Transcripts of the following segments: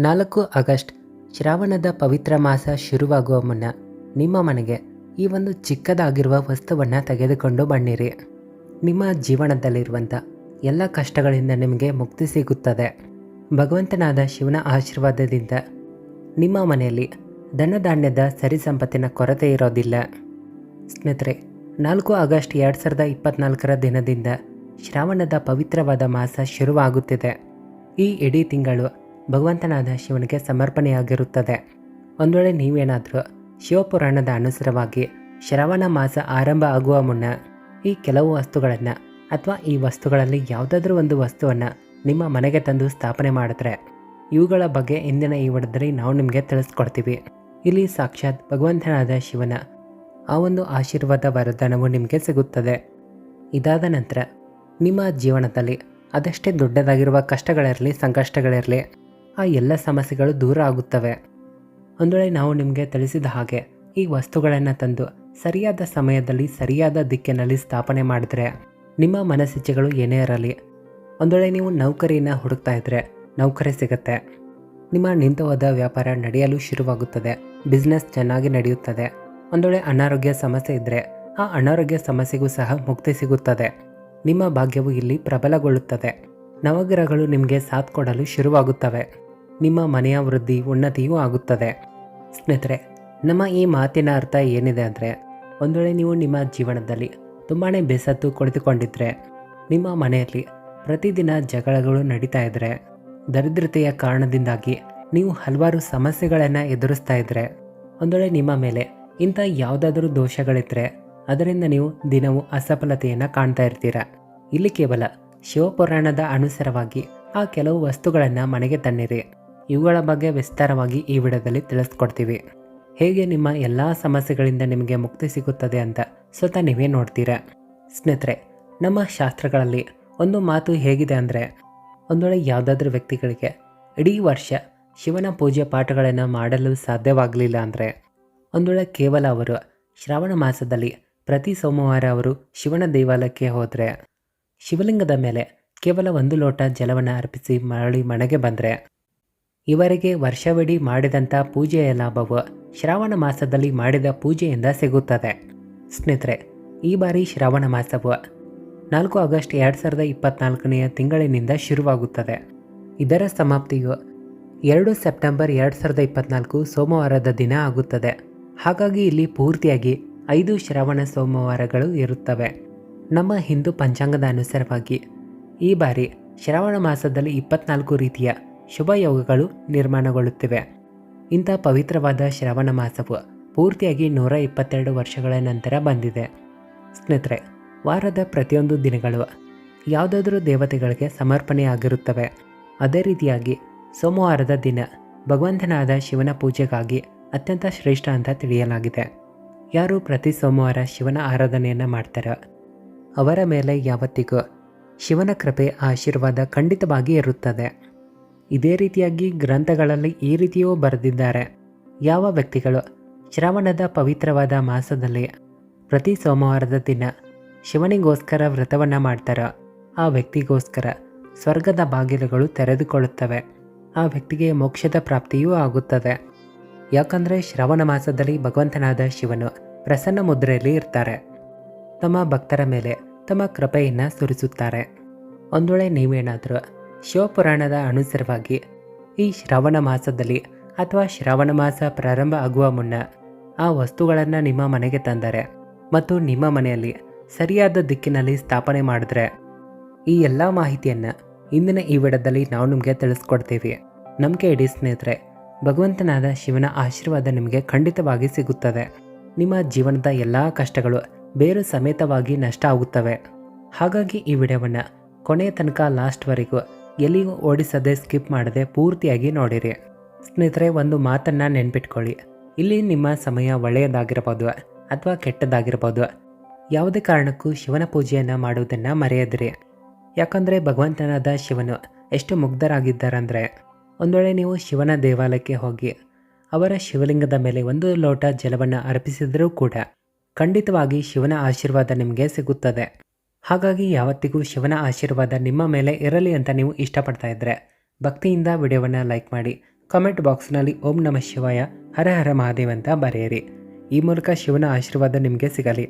ನಾಲ್ಕು ಆಗಸ್ಟ್, ಶ್ರಾವಣದ ಪವಿತ್ರ ಮಾಸ ಶುರುವಾಗುವ ಮುನ್ನ ನಿಮ್ಮ ಮನೆಗೆ ಈ ಒಂದು ಚಿಕ್ಕದಾಗಿರುವ ವಸ್ತುವನ್ನು ತೆಗೆದುಕೊಂಡು ಬನ್ನಿರಿ. ನಿಮ್ಮ ಜೀವನದಲ್ಲಿರುವಂಥ ಎಲ್ಲ ಕಷ್ಟಗಳಿಂದ ನಿಮಗೆ ಮುಕ್ತಿ ಸಿಗುತ್ತದೆ. ಭಗವಂತನಾದ ಶಿವನ ಆಶೀರ್ವಾದದಿಂದ ನಿಮ್ಮ ಮನೆಯಲ್ಲಿ ಧನಧಾನ್ಯದ ಸರಿ ಸಂಪತ್ತಿನ ಕೊರತೆ ಇರೋದಿಲ್ಲ. ಸ್ನೇಹಿತರೆ, ನಾಲ್ಕು ಆಗಸ್ಟ್ ಎರಡು ಸಾವಿರದ ಇಪ್ಪತ್ನಾಲ್ಕರ ದಿನದಿಂದ ಶ್ರಾವಣದ ಪವಿತ್ರವಾದ ಮಾಸ ಶುರುವಾಗುತ್ತಿದೆ. ಈ ಇಡೀ ತಿಂಗಳು ಭಗವಂತನಾದ ಶಿವನಿಗೆ ಸಮರ್ಪಣೆಯಾಗಿರುತ್ತದೆ. ಒಂದು ವೇಳೆ ನೀವೇನಾದರೂ ಶಿವಪುರಾಣದ ಅನುಸಾರವಾಗಿ ಶ್ರವಣ ಮಾಸ ಆರಂಭ ಆಗುವ ಮುನ್ನ ಈ ಕೆಲವು ವಸ್ತುಗಳನ್ನು ಅಥವಾ ಈ ವಸ್ತುಗಳಲ್ಲಿ ಯಾವುದಾದ್ರೂ ಒಂದು ವಸ್ತುವನ್ನು ನಿಮ್ಮ ಮನೆಗೆ ತಂದು ಸ್ಥಾಪನೆ ಮಾಡಿದ್ರೆ, ಇವುಗಳ ಬಗ್ಗೆ ಇಂದಿನ ಈ ವಡದಲ್ಲಿ ನಾವು ನಿಮಗೆ ತಿಳಿಸ್ಕೊಡ್ತೀವಿ. ಇಲ್ಲಿ ಸಾಕ್ಷಾತ್ ಭಗವಂತನಾದ ಶಿವನ ಆ ಒಂದು ಆಶೀರ್ವಾದ ವರದಾನವು ನಿಮಗೆ ಸಿಗುತ್ತದೆ. ಇದಾದ ನಂತರ ನಿಮ್ಮ ಜೀವನದಲ್ಲಿ ಅದಷ್ಟೇ ದೊಡ್ಡದಾಗಿರುವ ಕಷ್ಟಗಳಿರಲಿ, ಸಂಕಷ್ಟಗಳಿರಲಿ ಆ ಎಲ್ಲ ಸಮಸ್ಯೆಗಳು ದೂರ ಆಗುತ್ತವೆ. ಒಂದು ವೇಳೆ ನಾವು ನಿಮಗೆ ತಿಳಿಸಿದ ಹಾಗೆ ಈ ವಸ್ತುಗಳನ್ನು ತಂದು ಸರಿಯಾದ ಸಮಯದಲ್ಲಿ ಸರಿಯಾದ ದಿಕ್ಕಿನಲ್ಲಿ ಸ್ಥಾಪನೆ ಮಾಡಿದ್ರೆ ನಿಮ್ಮ ಮನಸ್ಸಿಚ್ಛೆಗಳು ಏನೇ ಇರಲಿ ಒಂದು ವೇಳೆ ನೀವು ನೌಕರಿನ ಹುಡುಕ್ತಾ ಇದ್ರೆ ನೌಕರಿ ಸಿಗುತ್ತೆ. ನಿಮ್ಮ ನಿಂತವಾದ ವ್ಯಾಪಾರ ನಡೆಯಲು ಶುರುವಾಗುತ್ತದೆ ಬಿಸ್ನೆಸ್ ಚೆನ್ನಾಗಿ ನಡೆಯುತ್ತದೆ. ಒಂದು ವೇಳೆ ಅನಾರೋಗ್ಯ ಸಮಸ್ಯೆ ಇದ್ದರೆ ಆ ಅನಾರೋಗ್ಯ ಸಮಸ್ಯೆಗೂ ಸಹ ಮುಕ್ತಿ ಸಿಗುತ್ತದೆ. ನಿಮ್ಮ ಭಾಗ್ಯವು ಇಲ್ಲಿ ಪ್ರಬಲಗೊಳ್ಳುತ್ತದೆ. ನವಗ್ರಹಗಳು ನಿಮಗೆ ಸಾಥ್ ಕೊಡಲು ಶುರುವಾಗುತ್ತವೆ. ನಿಮ್ಮ ಮನೆಯ ವೃದ್ಧಿ ಉನ್ನತಿಯೂ ಆಗುತ್ತದೆ. ಸ್ನೇಹಿತರೆ, ನಮ್ಮ ಈ ಮಾತಿನ ಅರ್ಥ ಏನಿದೆ ಅಂದರೆ ಒಂದು ವೇಳೆ ನೀವು ನಿಮ್ಮ ಜೀವನದಲ್ಲಿ ತುಂಬಾ ಬೇಸತ್ತು ಕುಳಿತುಕೊಂಡಿದ್ರೆ, ನಿಮ್ಮ ಮನೆಯಲ್ಲಿ ಪ್ರತಿದಿನ ಜಗಳಗಳು ನಡೀತಾ ಇದ್ದರೆ ದರಿದ್ರತೆಯ ಕಾರಣದಿಂದಾಗಿ ನೀವು ಹಲವಾರು ಸಮಸ್ಯೆಗಳನ್ನು ಎದುರಿಸ್ತಾ ಇದ್ದರೆ ಒಂದು ವೇಳೆ ನಿಮ್ಮ ಮೇಲೆ ಇಂಥ ಯಾವುದಾದ್ರೂ ದೋಷಗಳಿದ್ದರೆ ಅದರಿಂದ ನೀವು ದಿನವೂ ಅಸಫಲತೆಯನ್ನು ಕಾಣ್ತಾ ಇರ್ತೀರ. ಇಲ್ಲಿ ಕೇವಲ ಶಿವಪುರಾಣದ ಅನುಸಾರವಾಗಿ ಆ ಕೆಲವು ವಸ್ತುಗಳನ್ನು ಮನೆಗೆ ತನ್ನಿರಿ. ಇವುಗಳ ಬಗ್ಗೆ ವಿಸ್ತಾರವಾಗಿ ಈ ವಿಡಿಯೋದಲ್ಲಿ ತಿಳಿಸ್ಕೊಡ್ತೀವಿ. ಹೇಗೆ ನಿಮ್ಮ ಎಲ್ಲ ಸಮಸ್ಯೆಗಳಿಂದ ನಿಮಗೆ ಮುಕ್ತಿ ಸಿಗುತ್ತದೆ ಅಂತ ಸ್ವತಃ ನೀವೇ ನೋಡ್ತೀರಾ? ಸ್ನೇಹಿತರೆ, ನಮ್ಮ ಶಾಸ್ತ್ರಗಳಲ್ಲಿ ಒಂದು ಮಾತು ಹೇಗಿದೆ ಅಂದರೆ ಒಂದು ವೇಳೆ ಯಾವುದಾದ್ರೂ ವ್ಯಕ್ತಿಗಳಿಗೆ ಇಡೀ ವರ್ಷ ಶಿವನ ಪೂಜೆ ಪಾಠಗಳನ್ನು ಮಾಡಲು ಸಾಧ್ಯವಾಗಲಿಲ್ಲ ಅಂದರೆ ಒಂದು ವೇಳೆ ಕೇವಲ ಅವರು ಶ್ರಾವಣ ಮಾಸದಲ್ಲಿ ಪ್ರತಿ ಸೋಮವಾರ ಅವರು ಶಿವನ ದೇವಾಲಯಕ್ಕೆ ಹೋದರೆ, ಶಿವಲಿಂಗದ ಮೇಲೆ ಕೇವಲ ಒಂದು ಲೋಟ ಜಲವನ್ನು ಅರ್ಪಿಸಿ ಮರಳಿ ಮನೆಗೆ ಬಂದರೆ ಇವರಿಗೆ ವರ್ಷವಿಡೀ ಮಾಡಿದಂಥ ಪೂಜೆಯ ಲಾಭವು ಶ್ರಾವಣ ಮಾಸದಲ್ಲಿ ಮಾಡಿದ ಪೂಜೆಯಿಂದ ಸಿಗುತ್ತದೆ. ಸ್ನೇಹಿತರೆ, ಈ ಬಾರಿ ಶ್ರಾವಣ ಮಾಸವು ನಾಲ್ಕು ಆಗಸ್ಟ್ ಎರಡು ಸಾವಿರದ ಇಪ್ಪತ್ನಾಲ್ಕನೆಯ ತಿಂಗಳಿನಿಂದ ಶುರುವಾಗುತ್ತದೆ. ಇದರ ಸಮಾಪ್ತಿಯು ಎರಡು ಸೆಪ್ಟೆಂಬರ್ ಎರಡು ಸಾವಿರದ ಇಪ್ಪತ್ನಾಲ್ಕು ಸೋಮವಾರದ ದಿನ ಆಗುತ್ತದೆ. ಹಾಗಾಗಿ ಇಲ್ಲಿ ಪೂರ್ತಿಯಾಗಿ ಐದು ಶ್ರಾವಣ ಸೋಮವಾರಗಳು ಇರುತ್ತವೆ. ನಮ್ಮ ಹಿಂದೂ ಪಂಚಾಂಗದ ಅನುಸಾರವಾಗಿ ಈ ಬಾರಿ ಶ್ರಾವಣ ಮಾಸದಲ್ಲಿ ಇಪ್ಪತ್ನಾಲ್ಕು ರೀತಿಯ ಶುಭ ಯೋಗಗಳು ನಿರ್ಮಾಣಗೊಳ್ಳುತ್ತಿವೆ. ಇಂಥ ಪವಿತ್ರವಾದ ಶ್ರವಣ ಮಾಸವು ಪೂರ್ತಿಯಾಗಿ ನೂರ ಇಪ್ಪತ್ತೆರಡು ವರ್ಷಗಳ ನಂತರ ಬಂದಿದೆ. ಸ್ನೇಹಿತರೆ, ವಾರದ ಪ್ರತಿಯೊಂದು ದಿನಗಳು ಯಾವುದಾದರೂ ದೇವತೆಗಳಿಗೆ ಸಮರ್ಪಣೆಯಾಗಿರುತ್ತವೆ. ಅದೇ ರೀತಿಯಾಗಿ ಸೋಮವಾರದ ದಿನ ಭಗವಂತನಾದ ಶಿವನ ಪೂಜೆಗಾಗಿ ಅತ್ಯಂತ ಶ್ರೇಷ್ಠ ಅಂತ ತಿಳಿಯಲಾಗಿದೆ. ಯಾರು ಪ್ರತಿ ಸೋಮವಾರ ಶಿವನ ಆರಾಧನೆಯನ್ನು ಮಾಡ್ತಾರೋ ಅವರ ಮೇಲೆ ಯಾವತ್ತಿಗೂ ಶಿವನ ಕೃಪೆ, ಆಶೀರ್ವಾದ ಖಂಡಿತವಾಗಿ ಇರುತ್ತದೆ. ಇದೇ ರೀತಿಯಾಗಿ ಗ್ರಂಥಗಳಲ್ಲಿ ಈ ರೀತಿಯೂ ಬರೆದಿದ್ದಾರೆ. ಯಾವ ವ್ಯಕ್ತಿಗಳು ಶ್ರಾವಣದ ಪವಿತ್ರವಾದ ಮಾಸದಲ್ಲಿ ಪ್ರತಿ ಸೋಮವಾರದ ದಿನ ಶಿವನಿಗೋಸ್ಕರ ವ್ರತವನ್ನು ಮಾಡ್ತಾರೋ, ಆ ವ್ಯಕ್ತಿಗೋಸ್ಕರ ಸ್ವರ್ಗದ ಬಾಗಿಲುಗಳು ತೆರೆದುಕೊಳ್ಳುತ್ತವೆ. ಆ ವ್ಯಕ್ತಿಗೆ ಮೋಕ್ಷದ ಪ್ರಾಪ್ತಿಯೂ ಆಗುತ್ತದೆ. ಯಾಕಂದರೆ ಶ್ರವಣ ಮಾಸದಲ್ಲಿ ಭಗವಂತನಾದ ಶಿವನು ಪ್ರಸನ್ನ ಮುದ್ರೆಯಲ್ಲಿ ಇರ್ತಾರೆ. ತಮ್ಮ ಭಕ್ತರ ಮೇಲೆ ತಮ್ಮ ಕೃಪೆಯನ್ನು ಸುರಿಸುತ್ತಾರೆ. ಒಂದು ವೇಳೆ ನೀವೇನಾದರೂ ಶಿವಪುರಾಣದ ಅನುಸಾರವಾಗಿ ಈ ಶ್ರಾವಣ ಮಾಸದಲ್ಲಿ ಅಥವಾ ಶ್ರಾವಣ ಮಾಸ ಪ್ರಾರಂಭ ಆಗುವ ಮುನ್ನ ಆ ವಸ್ತುಗಳನ್ನು ನಿಮ್ಮ ಮನೆಗೆ ತಂದರೆ ಮತ್ತು ನಿಮ್ಮ ಮನೆಯಲ್ಲಿ ಸರಿಯಾದ ದಿಕ್ಕಿನಲ್ಲಿ ಸ್ಥಾಪನೆ ಮಾಡಿದ್ರೆ ಈ ಎಲ್ಲ ಮಾಹಿತಿಯನ್ನು ಇಂದಿನ ಈ ವಿಡದಲ್ಲಿ ನಾವು ನಿಮಗೆ ತಿಳಿಸ್ಕೊಡ್ತೀವಿ. ನಂಬಿಕೆ ಇಡಿ ಸ್ನೇಹಿತರೆ, ಭಗವಂತನಾದ ಶಿವನ ಆಶೀರ್ವಾದ ನಿಮಗೆ ಖಂಡಿತವಾಗಿ ಸಿಗುತ್ತದೆ. ನಿಮ್ಮ ಜೀವನದ ಎಲ್ಲ ಕಷ್ಟಗಳು ಬೇರು ಸಮೇತವಾಗಿ ನಷ್ಟ ಆಗುತ್ತವೆ. ಹಾಗಾಗಿ ಈ ವಿಡಿಯೋವನ್ನು ಕೊನೆಯ ತನಕ ಲಾಸ್ಟ್ವರೆಗೂ ಎಲ್ಲಿಯೂ ಓಡಿಸದೆ ಸ್ಕಿಪ್ ಮಾಡದೆ ಪೂರ್ತಿಯಾಗಿ ನೋಡಿರಿ. ಸ್ನೇಹಿತರೆ, ಒಂದು ಮಾತನ್ನು ನೆನ್ಪಿಟ್ಕೊಳ್ಳಿ. ಇಲ್ಲಿ ನಿಮ್ಮ ಸಮಯ ಒಳ್ಳೆಯದಾಗಿರ್ಬೋದು ಅಥವಾ ಕೆಟ್ಟದಾಗಿರ್ಬೋದು ಯಾವುದೇ ಕಾರಣಕ್ಕೂ ಶಿವನ ಪೂಜೆಯನ್ನು ಮಾಡುವುದನ್ನು ಮರೆಯದಿರಿ. ಯಾಕಂದರೆ ಭಗವಂತನಾದ ಶಿವನು ಎಷ್ಟು ಮುಗ್ಧರಾಗಿದ್ದಾರಂದರೆ ಒಂದು ವೇಳೆ ನೀವು ಶಿವನ ದೇವಾಲಯಕ್ಕೆ ಹೋಗಿ ಅವರ ಶಿವಲಿಂಗದ ಮೇಲೆ ಒಂದು ಲೋಟ ಜಲವನ್ನು ಅರ್ಪಿಸಿದರೂ ಕೂಡ ಖಂಡಿತವಾಗಿ ಶಿವನ ಆಶೀರ್ವಾದ ನಿಮಗೆ ಸಿಗುತ್ತದೆ. ಹಾಗಾಗಿ ಯಾವತ್ತಿಗೂ ಶಿವನ ಆಶೀರ್ವಾದ ನಿಮ್ಮ ಮೇಲೆ ಇರಲಿ ಅಂತ ನೀವು ಇಷ್ಟಪಡ್ತಾ ಇದ್ದರೆ ಭಕ್ತಿಯಿಂದ ವಿಡಿಯೋವನ್ನು ಲೈಕ್ ಮಾಡಿ ಕಮೆಂಟ್ ಬಾಕ್ಸ್ನಲ್ಲಿ ಓಂ ನಮಃ ಶಿವಾಯ, ಹರ ಹರ ಮಹಾದೇವ್ ಅಂತ ಬರೆಯಿರಿ. ಈ ಮೂಲಕ ಶಿವನ ಆಶೀರ್ವಾದ ನಿಮಗೆ ಸಿಗಲಿ.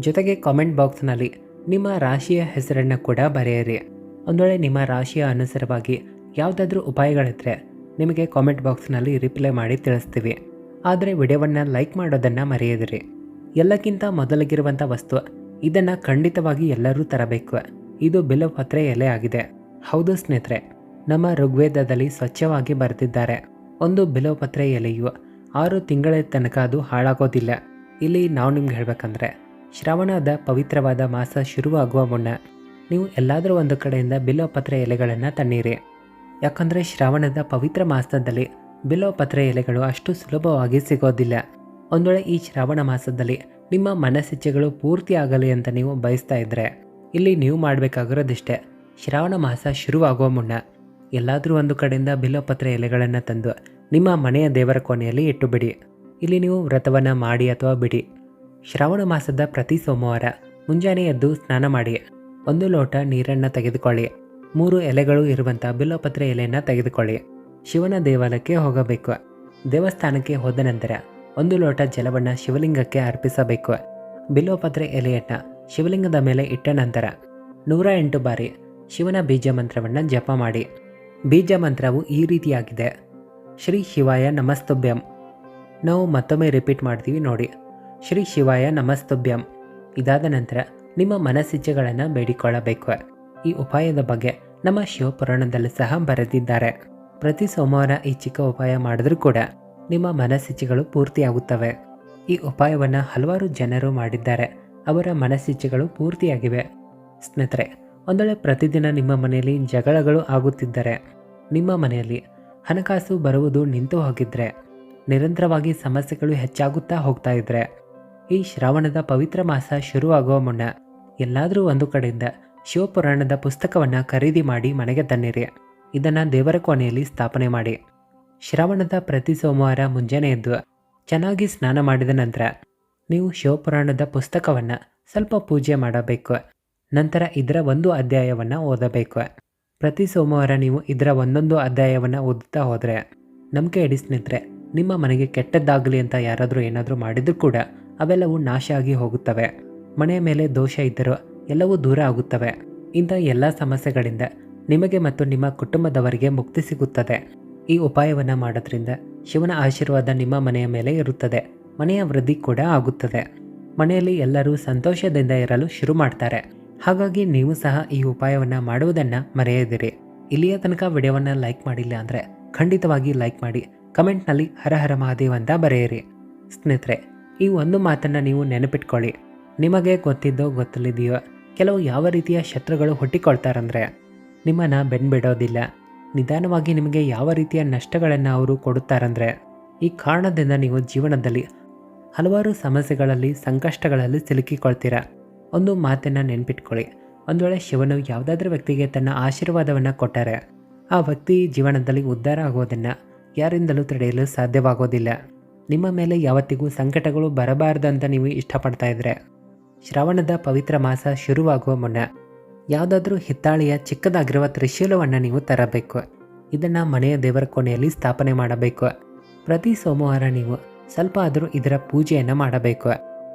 ಜೊತೆಗೆ ಕಾಮೆಂಟ್ ಬಾಕ್ಸ್ನಲ್ಲಿ ನಿಮ್ಮ ರಾಶಿಯ ಹೆಸರನ್ನು ಕೂಡ ಬರೆಯಿರಿ. ಒಂದು ನಿಮ್ಮ ರಾಶಿಯ ಅನುಸಾರವಾಗಿ ಯಾವುದಾದ್ರೂ ಉಪಾಯಗಳಿದ್ರೆ ನಿಮಗೆ ಕಾಮೆಂಟ್ ಬಾಕ್ಸ್ನಲ್ಲಿ ರಿಪ್ಲೈ ಮಾಡಿ ತಿಳಿಸ್ತೀವಿ. ಆದರೆ ವಿಡಿಯೋವನ್ನು ಲೈಕ್ ಮಾಡೋದನ್ನು ಮರೆಯದಿರಿ. ಎಲ್ಲಕ್ಕಿಂತ ಮೊದಲಿಗಿರುವಂಥ ವಸ್ತು ಇದನ್ನು ಖಂಡಿತವಾಗಿ ಎಲ್ಲರೂ ತರಬೇಕು. ಇದು ಬಿಲ್ಲಪತ್ರೆ ಎಲೆ ಆಗಿದೆ. ಹೌದು ಸ್ನೇಹಿತರೆ, ನಮ್ಮ ಋಗ್ವೇದದಲ್ಲಿ ಸ್ವಚ್ಛವಾಗಿ ಬರೆದಿದ್ದಾರೆ. ಒಂದು ಬಿಲೋಪತ್ರೆ ಎಲೆಯು ಆರು ತಿಂಗಳ ತನಕ ಅದು ಹಾಳಾಗೋದಿಲ್ಲ. ಇಲ್ಲಿ ನಾವು ನಿಮ್ಗೆ ಹೇಳ್ಬೇಕಂದ್ರೆ, ಶ್ರಾವಣದ ಪವಿತ್ರವಾದ ಮಾಸ ಶುರುವಾಗುವ ಮುನ್ನ ನೀವು ಎಲ್ಲಾದರೂ ಒಂದು ಕಡೆಯಿಂದ ಬಿಲೋಪತ್ರೆ ಎಲೆಗಳನ್ನು ತಣ್ಣೀರಿ. ಯಾಕಂದರೆ ಶ್ರಾವಣದ ಪವಿತ್ರ ಮಾಸದಲ್ಲಿ ಬಿಲೋಪತ್ರೆ ಎಲೆಗಳು ಅಷ್ಟು ಸುಲಭವಾಗಿ ಸಿಗೋದಿಲ್ಲ. ಒಂದೊಳೆ ಈ ಶ್ರಾವಣ ಮಾಸದಲ್ಲಿ ನಿಮ್ಮ ಮನಸ್ಸಿಚ್ಛೆಗಳು ಪೂರ್ತಿ ಆಗಲಿ ಅಂತ ನೀವು ಬಯಸ್ತಾ ಇದ್ದರೆ ಇಲ್ಲಿ ನೀವು ಮಾಡಬೇಕಾಗಿರೋದಿಷ್ಟೇ. ಶ್ರಾವಣ ಮಾಸ ಶುರುವಾಗುವ ಮುನ್ನ ಎಲ್ಲಾದರೂ ಒಂದು ಕಡೆಯಿಂದ ಬಿಲ್ಲವಪತ್ರೆ ಎಲೆಗಳನ್ನು ತಂದು ನಿಮ್ಮ ಮನೆಯ ದೇವರ ಕೋಣೆಯಲ್ಲಿ ಇಟ್ಟು ಬಿಡಿ ಇಲ್ಲಿ ನೀವು ವ್ರತವನ್ನು ಮಾಡಿ ಅಥವಾ ಬಿಡಿ. ಶ್ರಾವಣ ಮಾಸದ ಪ್ರತಿ ಸೋಮವಾರ ಮುಂಜಾನೆ ಎದ್ದು ಸ್ನಾನ ಮಾಡಿ. ಒಂದು ಲೋಟ ನೀರನ್ನು ತೆಗೆದುಕೊಳ್ಳಿ. ಮೂರು ಎಲೆಗಳು ಇರುವಂಥ ಬಿಲ್ಲಪತ್ರೆ ಎಲೆಯನ್ನು ತೆಗೆದುಕೊಳ್ಳಿ. ಶಿವನ ದೇವಾಲಯಕ್ಕೆ ಹೋಗಬೇಕು. ದೇವಸ್ಥಾನಕ್ಕೆ ಹೋದ ನಂತರ ಒಂದು ಲೋಟ ಜಲವನ್ನು ಶಿವಲಿಂಗಕ್ಕೆ ಅರ್ಪಿಸಬೇಕು. ಬಿಲೋಪತ್ರೆ ಎಲೆಯನ್ನು ಶಿವಲಿಂಗದ ಮೇಲೆ ಇಟ್ಟ ನಂತರ ನೂರ ಎಂಟು ಬಾರಿ ಶಿವನ ಬೀಜ ಮಂತ್ರವನ್ನು ಜಪ ಮಾಡಿ. ಬೀಜ ಮಂತ್ರವು ಈ ರೀತಿಯಾಗಿದೆ. ಶ್ರೀ ಶಿವಾಯ ನಮಸ್ತುಭ್ಯಂ. ನಾವು ಮತ್ತೊಮ್ಮೆ ರಿಪೀಟ್ ಮಾಡ್ತೀವಿ ನೋಡಿ. ಶ್ರೀ ಶಿವಾಯ ನಮಸ್ತುಭ್ಯಂ. ಇದಾದ ನಂತರ ನಿಮ್ಮ ಮನಸ್ಸಿಚ್ಛೆಗಳನ್ನು ಬೇಡಿಕೊಳ್ಳಬೇಕು. ಈ ಉಪಾಯದ ಬಗ್ಗೆ ನಮ್ಮ ಶಿವಪುರಾಣದಲ್ಲಿ ಸಹ ಬರೆದಿದ್ದಾರೆ. ಪ್ರತಿ ಸೋಮವಾರ ಈ ಚಿಕ್ಕ ಉಪಾಯ ಮಾಡಿದ್ರೂ ಕೂಡ ನಿಮ್ಮ ಮನಸ್ಸಿಚ್ಛೆಗಳು ಪೂರ್ತಿಯಾಗುತ್ತವೆ. ಈ ಉಪಾಯವನ್ನು ಹಲವಾರು ಜನರು ಮಾಡಿದ್ದಾರೆ. ಅವರ ಮನಸ್ಸಿಚ್ಛೆಗಳು ಪೂರ್ತಿಯಾಗಿವೆ. ಸ್ನೇಹಿತರೆ, ಒಂದೊಳ್ಳೆ ಪ್ರತಿದಿನ ನಿಮ್ಮ ಮನೆಯಲ್ಲಿ ಜಗಳಗಳು ಆಗುತ್ತಿದ್ದರೆ, ನಿಮ್ಮ ಮನೆಯಲ್ಲಿ ಹಣಕಾಸು ಬರುವುದು ನಿಂತು ಹೋಗಿದ್ರೆ, ನಿರಂತರವಾಗಿ ಸಮಸ್ಯೆಗಳು ಹೆಚ್ಚಾಗುತ್ತಾ ಹೋಗ್ತಾ ಇದ್ರೆ, ಈ ಶ್ರಾವಣದ ಪವಿತ್ರ ಮಾಸ ಶುರುವಾಗುವ ಮುನ್ನ ಎಲ್ಲಾದರೂ ಒಂದು ಕಡೆಯಿಂದ ಶಿವಪುರಾಣದ ಪುಸ್ತಕವನ್ನು ಖರೀದಿ ಮಾಡಿ ಮನೆಗೆ ತನ್ನಿರಿ. ಇದನ್ನು ದೇವರ ಕೋಣೆಯಲ್ಲಿ ಸ್ಥಾಪನೆ ಮಾಡಿ. ಶ್ರಾವಣದ ಪ್ರತಿ ಸೋಮವಾರ ಮುಂಜಾನೆ ಎದ್ದು ಚೆನ್ನಾಗಿ ಸ್ನಾನ ಮಾಡಿದ ನಂತರ ನೀವು ಶಿವಪುರಾಣದ ಪುಸ್ತಕವನ್ನು ಸ್ವಲ್ಪ ಪೂಜೆ ಮಾಡಬೇಕು. ನಂತರ ಇದರ ಒಂದು ಅಧ್ಯಾಯವನ್ನು ಓದಬೇಕು. ಪ್ರತಿ ಸೋಮವಾರ ನೀವು ಇದರ ಒಂದೊಂದು ಅಧ್ಯಾಯವನ್ನು ಓದುತ್ತಾ ಹೋದರೆ ನಂಬಿಕೆ ಇಡಿ ಸ್ನೇಹಿತರೆ, ನಿಮ್ಮ ಮನೆಗೆ ಕೆಟ್ಟದ್ದಾಗಲಿ ಅಂತ ಯಾರಾದರೂ ಏನಾದರೂ ಮಾಡಿದರೂ ಕೂಡ ಅವೆಲ್ಲವೂ ನಾಶ ಆಗಿ ಹೋಗುತ್ತವೆ. ಮನೆಯ ಮೇಲೆ ದೋಷ ಇದ್ದರೂ ಎಲ್ಲವೂ ದೂರ ಆಗುತ್ತವೆ. ಇಂಥ ಎಲ್ಲ ಸಮಸ್ಯೆಗಳಿಂದ ನಿಮಗೆ ಮತ್ತು ನಿಮ್ಮ ಕುಟುಂಬದವರಿಗೆ ಮುಕ್ತಿ ಸಿಗುತ್ತದೆ. ಈ ಉಪಾಯವನ್ನು ಮಾಡೋದ್ರಿಂದ ಶಿವನ ಆಶೀರ್ವಾದ ನಿಮ್ಮ ಮನೆಯ ಮೇಲೆ ಇರುತ್ತದೆ. ಮನೆಯ ವೃದ್ಧಿ ಕೂಡ ಆಗುತ್ತದೆ. ಮನೆಯಲ್ಲಿ ಎಲ್ಲರೂ ಸಂತೋಷದಿಂದ ಇರಲು ಶುರು ಮಾಡ್ತಾರೆ. ಹಾಗಾಗಿ ನೀವು ಸಹ ಈ ಉಪಾಯವನ್ನು ಮಾಡುವುದನ್ನು ಮರೆಯದಿರಿ. ಇಲ್ಲಿಯ ತನಕ ವಿಡಿಯೋವನ್ನು ಲೈಕ್ ಮಾಡಿಲ್ಲ ಅಂದರೆ ಖಂಡಿತವಾಗಿ ಲೈಕ್ ಮಾಡಿ, ಕಮೆಂಟ್ನಲ್ಲಿ ಹರ ಮಹಾದೇವ್ ಅಂತ ಬರೆಯಿರಿ. ಸ್ನೇಹಿತರೆ, ಈ ಒಂದು ಮಾತನ್ನು ನೀವು ನೆನಪಿಟ್ಕೊಳ್ಳಿ. ನಿಮಗೆ ಗೊತ್ತಿದ್ದೋ ಗೊತ್ತಿಲ್ಲದೆಯೋ ಕೆಲವು ಯಾವ ರೀತಿಯ ಶತ್ರುಗಳು ಹುಟ್ಟಿಕೊಳ್ತಾರಂದರೆ ನಿಮ್ಮನ್ನು ಬೆನ್ಬಿಡೋದಿಲ್ಲ. ನಿಧಾನವಾಗಿ ನಿಮಗೆ ಯಾವ ರೀತಿಯ ನಷ್ಟಗಳನ್ನು ಅವರು ಕೊಡುತ್ತಾರಂದರೆ, ಈ ಕಾರಣದಿಂದ ನೀವು ಜೀವನದಲ್ಲಿ ಹಲವಾರು ಸಮಸ್ಯೆಗಳಲ್ಲಿ, ಸಂಕಷ್ಟಗಳಲ್ಲಿ ಸಿಲುಕಿಕೊಳ್ತೀರಾ? ಒಂದು ಮಾತನ್ನು ನೆನ್ಪಿಟ್ಕೊಳ್ಳಿ. ಒಂದು ವೇಳೆ ಶಿವನು ಯಾವುದಾದ್ರೂ ವ್ಯಕ್ತಿಗೆ ತನ್ನ ಆಶೀರ್ವಾದವನ್ನು ಕೊಟ್ಟರೆ, ಆ ವ್ಯಕ್ತಿ ಜೀವನದಲ್ಲಿ ಉದ್ಧಾರ ಆಗೋದನ್ನು ಯಾರಿಂದಲೂ ತಡೆಯಲು ಸಾಧ್ಯವಾಗೋದಿಲ್ಲ. ನಿಮ್ಮ ಮೇಲೆ ಯಾವತ್ತಿಗೂ ಸಂಕಟಗಳು ಬರಬಾರ್ದಂತ ನೀವು ಇಷ್ಟಪಡ್ತಾ ಇದ್ರೆ, ಶ್ರಾವಣದ ಪವಿತ್ರ ಮಾಸ ಶುರುವಾಗುವ ಮುನ್ನ ಯಾವುದಾದ್ರೂ ಹಿತ್ತಾಳೆಯ ಚಿಕ್ಕದಾಗಿರುವ ತ್ರಿಶೂಲವನ್ನು ನೀವು ತರಬೇಕು. ಇದನ್ನು ಮನೆಯ ದೇವರ ಕೋಣೆಯಲ್ಲಿ ಸ್ಥಾಪನೆ ಮಾಡಬೇಕು. ಪ್ರತಿ ಸೋಮವಾರ ನೀವು ಸ್ವಲ್ಪ ಆದರೂ ಇದರ ಪೂಜೆಯನ್ನು ಮಾಡಬೇಕು.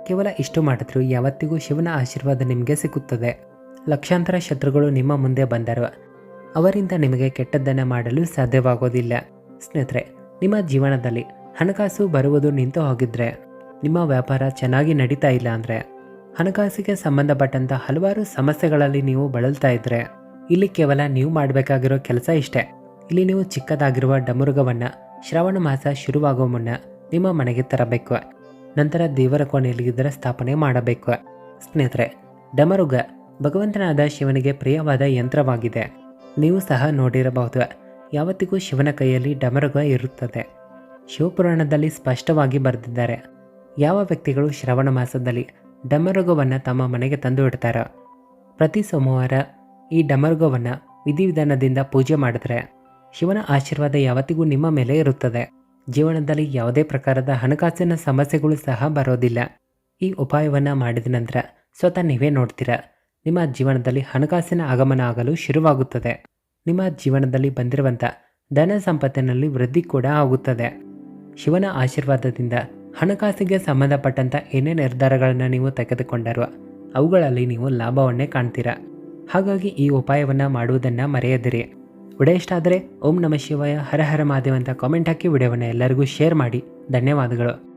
ಕೇವಲ ಇಷ್ಟು ಮಾಡಿದ್ರು ಯಾವತ್ತಿಗೂ ಶಿವನ ಆಶೀರ್ವಾದ ನಿಮಗೆ ಸಿಗುತ್ತದೆ. ಲಕ್ಷಾಂತರ ಶತ್ರುಗಳು ನಿಮ್ಮ ಮುಂದೆ ಬಂದರು. ಅವರಿಂದ ನಿಮಗೆ ಕೆಟ್ಟದ್ದನ್ನು ಮಾಡಲು ಸಾಧ್ಯವಾಗೋದಿಲ್ಲ. ಸ್ನೇಹಿತರೆ, ನಿಮ್ಮ ಜೀವನದಲ್ಲಿ ಹಣಕಾಸು ಬರುವುದು ನಿಂತು ಹೋಗಿದ್ರೆ, ನಿಮ್ಮ ವ್ಯಾಪಾರ ಚೆನ್ನಾಗಿ ನಡೀತಾ ಇಲ್ಲ ಅಂದರೆ ಹಣಕಾಸಿಗೆ ಸಂಬಂಧಪಟ್ಟಂಥ ಹಲವಾರು ಸಮಸ್ಯೆಗಳಲ್ಲಿ ನೀವು ಬಳಲ್ತಾ ಇದ್ರೆ, ಇಲ್ಲಿ ಕೇವಲ ನೀವು ಮಾಡಬೇಕಾಗಿರೋ ಕೆಲಸ ಇಷ್ಟೇ. ಇಲ್ಲಿ ನೀವು ಚಿಕ್ಕದಾಗಿರುವ ಡಮರುಗವನ್ನು, ಶ್ರಾವಣ ಮಾಸ ಶುರುವಾಗುವ ಮುನ್ನ ನಿಮ್ಮ ಮನೆಗೆ ತರಬೇಕು. ನಂತರ ದೇವರ ಕೋಣೆಯಲ್ಲಿ ಇದರ ಸ್ಥಾಪನೆ ಮಾಡಬೇಕು. ಸ್ನೇಹಿತರೆ, ಡಮರುಗ ಭಗವಂತನಾದ ಶಿವನಿಗೆ ಪ್ರಿಯವಾದ ಯಂತ್ರವಾಗಿದೆ. ನೀವು ಸಹ ನೋಡಿರಬಹುದು, ಯಾವತ್ತಿಗೂ ಶಿವನ ಕೈಯಲ್ಲಿ ಡಮರುಗ ಇರುತ್ತದೆ. ಶಿವಪುರಾಣದಲ್ಲಿ ಸ್ಪಷ್ಟವಾಗಿ ಬರೆದಿದ್ದಾರೆ, ಯಾವ ವ್ಯಕ್ತಿಗಳು ಶ್ರವಣ ಮಾಸದಲ್ಲಿ ಡಮರುಗವನ್ನು ತಮ್ಮ ಮನೆಗೆ ತಂದು ಇಡ್ತಾರೆ ಪ್ರತಿ ಸೋಮವಾರ ಈ ಡಮರುಗವನ್ನು ವಿಧಿವಿಧಾನದಿಂದ ಪೂಜೆ ಮಾಡಿದ್ರೆ ಶಿವನ ಆಶೀರ್ವಾದ ಯಾವತ್ತಿಗೂ ನಿಮ್ಮ ಮೇಲೆ ಇರುತ್ತದೆ. ಜೀವನದಲ್ಲಿ ಯಾವುದೇ ಪ್ರಕಾರದ ಹಣಕಾಸಿನ ಸಮಸ್ಯೆಗಳು ಸಹ ಬರೋದಿಲ್ಲ. ಈ ಉಪಾಯವನ್ನು ಮಾಡಿದ ನಂತರ ಸ್ವತಃ ನೀವೇ ನೋಡ್ತೀರಾ? ನಿಮ್ಮ ಜೀವನದಲ್ಲಿ ಹಣಕಾಸಿನ ಆಗಮನ ಆಗಲು ಶುರುವಾಗುತ್ತದೆ. ನಿಮ್ಮ ಜೀವನದಲ್ಲಿ ಬಂದಿರುವಂಥ ಧನ ಸಂಪತ್ತಿನಲ್ಲಿ ವೃದ್ಧಿ ಕೂಡ ಆಗುತ್ತದೆ. ಶಿವನ ಆಶೀರ್ವಾದದಿಂದ ಹಣಕಾಸಿಗೆ ಸಂಬಂಧಪಟ್ಟಂಥ ಏನೇ ನಿರ್ಧಾರಗಳನ್ನು ನೀವು ತೆಗೆದುಕೊಂಡರೋ ಅವುಗಳಲ್ಲಿ ನೀವು ಲಾಭವನ್ನೇ ಕಾಣ್ತೀರಾ. ಹಾಗಾಗಿ ಈ ಉಪಾಯವನ್ನು ಮಾಡುವುದನ್ನು ಮರೆಯದಿರಿ. ವಿಡಿಯೋ ಇಷ್ಟ ಆದರೆ ಓಂ ನಮ ಶಿವಾಯ, ಹರ ಹರ ಮಹಾದೇವ ಅಂತ ಕಾಮೆಂಟ್ ಹಾಕಿ ವಿಡಿಯೋವನ್ನು ಎಲ್ಲರಿಗೂ ಶೇರ್ ಮಾಡಿ. ಧನ್ಯವಾದಗಳು.